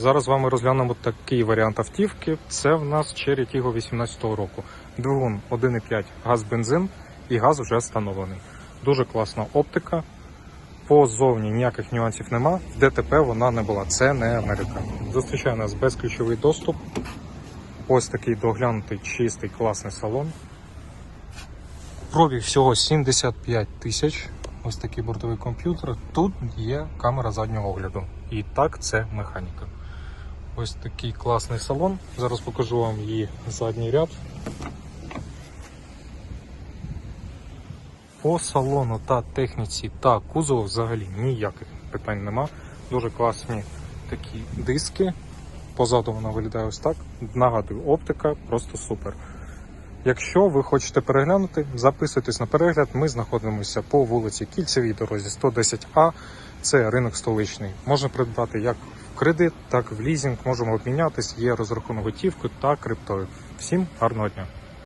Зараз з вами розглянемо такий варіант автівки. Це в нас Cherry Tiggo 18-го року. Двигун 1,5 газ бензин і газ вже встановлений. Дуже класна оптика. Позовні ніяких нюансів нема. В ДТП вона не була. Це не Америка. Зустрічає нас безключовий доступ. Ось такий доглянутий, чистий, класний салон. Пробіг всього 75 тисяч. Ось такий бортовий комп'ютер. Тут є камера заднього огляду. І так, це механіка. Ось такий класний салон. Зараз покажу вам її задній ряд. По салону та техніці та кузову взагалі ніяких питань нема. Дуже класні такі диски. Позаду вона виглядає ось так. Нагадую, оптика просто супер. Якщо ви хочете переглянути, записуйтесь на перегляд. Ми знаходимося по вулиці Кільцевій дорозі 110А. Це ринок столичний. Можна придбати як в кредит, так і в лізінг. Можемо обмінятись. Є розрахунок готівкою та криптою. Всім гарного дня!